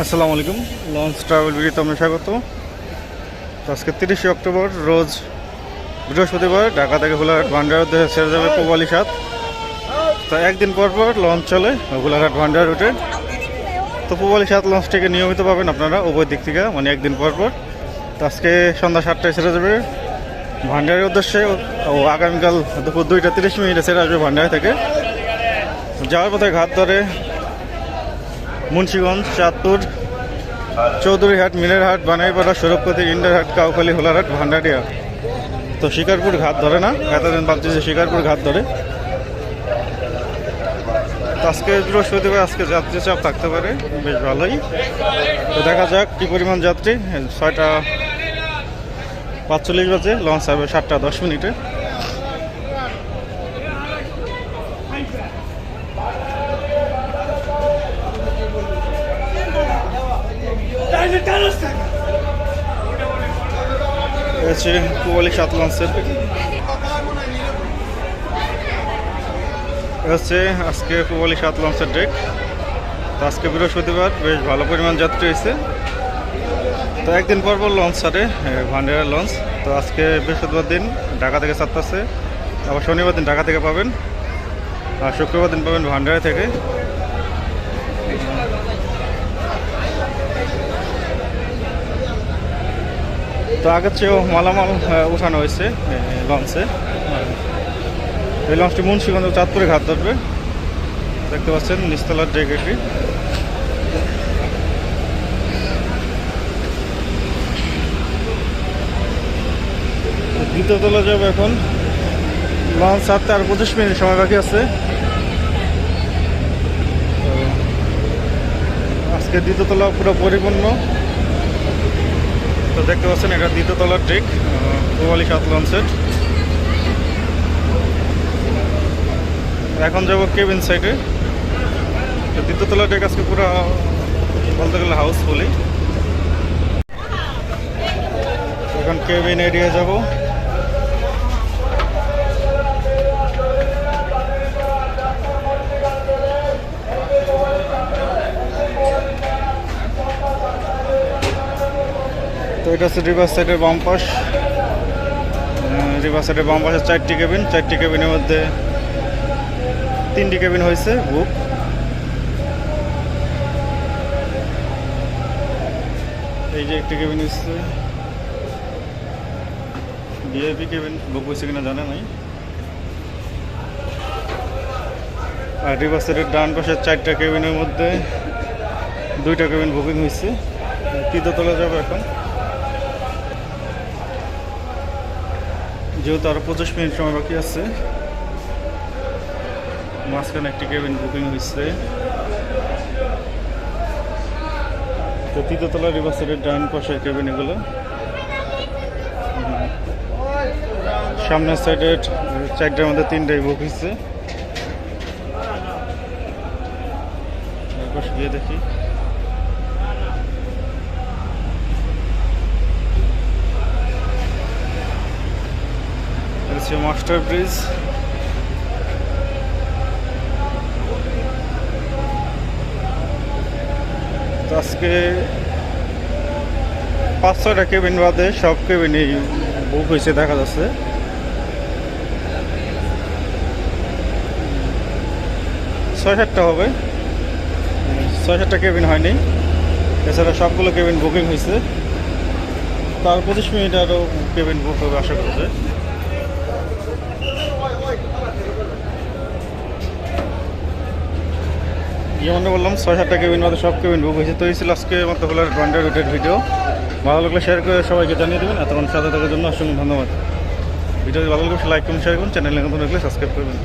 আসসালামু আলাইকুম। Launch travel ভিডিওতে আপনার স্বাগত। আজকে তিরিশে অক্টোবর, রোজ বৃহস্পতিবার ঢাকা থেকে গোলাঘাট ভান্ডার উদ্দেশ্যে ছেড়ে যাবে পূবালি সাত। তো একদিন পর পর লঞ্চ চলে গোলাঘাট ভান্ডার রুটে তো পূবালি সাত লঞ্চটিকে নিয়মিত পাবেন আপনারা উভয় দিক থেকে মানে একদিন পর পর। তো আজকে সন্ধ্যা সাতটায় ছেড়ে যাবে ভান্ডারের উদ্দেশ্যে ও আগামীকাল দুপুর দুইটা তিরিশ মিনিটে ছেড়ে আসবে ভান্ডার থেকে। যাওয়ার পথে ঘাট ধরে মুন্সিগঞ্জ, চাঁদপুর, চৌধুরীহাট মিনারহাট বানাইপাড়া সৌরভপতি ইন্ডারহাট, কাউখালী, হোলারহাট, ভান্ডারিয়া। তো শিকারপুর ঘাট ধরে না? এতদিন ভাবছি যে শিকারপুর ঘাট ধরে। আজকে বৃহস্পতিবার, আজকে যাত্রী চাপ থাকতে পারে। বেশ ভালোই। তো দেখা যাক কী পরিমাণ যাত্রী। ছয়টা পাঁচচল্লিশ বাজে, লঞ্চ হবে সাতটা দশ মিনিটে। হচ্ছে কুয়ালি সাত লঞ্চের হচ্ছে আজকে কুয়ালি সাত লঞ্চের ডেক তো আজকে বৃহস্পতিবার, বেশ ভালো পরিমাণ যাত্রী হয়েছে। তো একদিন পর পর লঞ্চ ছাড়ে ভান্ডারের লঞ্চ তো আজকে বৃহস্পতিবার দিন ঢাকা থেকে ছাড়তেছে আবার শনিবার দিন ঢাকা থেকে পাবেন। আর শুক্রবার দিন পাবেন ভান্ডারে থেকে। তো আগের চেয়েও মালামাল উঠানো হয়েছে লঞ্চে। এই লঞ্চটি মুন্সিগঞ্জ চাঁদপুরে ঘাট ধরবে। দেখতে পাচ্ছেন নিস্তলার ডেক এটি দ্বিতীয় তলা যাবে এখন। লঞ্চ সাতটা আর পঁচিশ মিনিট সময় বাকি আছে। আজকে দ্বিতীয় তলা পুরো পরিপূর্ণ। তো দেখতে পাচ্ছেন, এটা দ্বিতীয় তলার ডেক কোয়ালি সাত লঞ্চের এখন যাব কেবিন সাইডে দ্বিতীয় তলার ডেক আজকে পুরো, বলতে গেলে হাউসফুলি এখন কেবিন এরিয়া যাব। এটা হচ্ছে রিভার সাইডের বাম পাশ। রিভার সাইডের বাম পাশে চারটি কেবিন চারটি কেবিনের মধ্যে তিনটি কেবিন হয়েছে, বুক। এই যে একটি কেবিন হচ্ছে ভিআইপি কেবিন বুক হয়েছে কিনা জানা নাই। আর রিভার সাইডের ডান পাশের চারটা কেবিনের মধ্যে দুইটা কেবিন বুকিং হয়েছে। তৃতীয়তলা যাব এখন। যেহেতু আরও পঁচিশ মিনিট সময় বাকি আছে, মাঝখানে একটি কেবিন বুকিং হয়েছে। তো তৃতীয়তলা রিভার সাইডের ডান পাশের কেবিন এগুলো। সামনের সাইডের চারটার মধ্যে তিনটাই বুক হয়েছে। গিয়ে দেখি। হচ্ছে মাস্টার ব্রিজ। আজকে পাঁচ ছয়টা কেবিন বাদে সব কেবিনই বুক হয়েছে দেখা যাচ্ছে। ছয় সাতটা হবে। ছয় সাতটা কেবিন হয়নি। এছাড়া সবগুলো কেবিন বুকিং হয়েছে। তার পঁচিশ মিনিট আরও কেবিন বুক হবে আশা করছে যেমন বললাম? ছয় সাতটা কেবিন মতো সব কেবিন বুক হয়েছে। তো এই ছিল আজকে মতো হলো ঘণ্টা রুটের ভিডিও ভালো লাগলে শেয়ার করে সবাইকে জানিয়ে দেবেন। এতক্ষণ সাথে থাকার জন্য অসংখ্য ধন্যবাদ। ভিডিও ভালো লাগলে লাইক করুন শেয়ার করুন। চ্যানেল নতুন সাবস্ক্রাইব করবেন।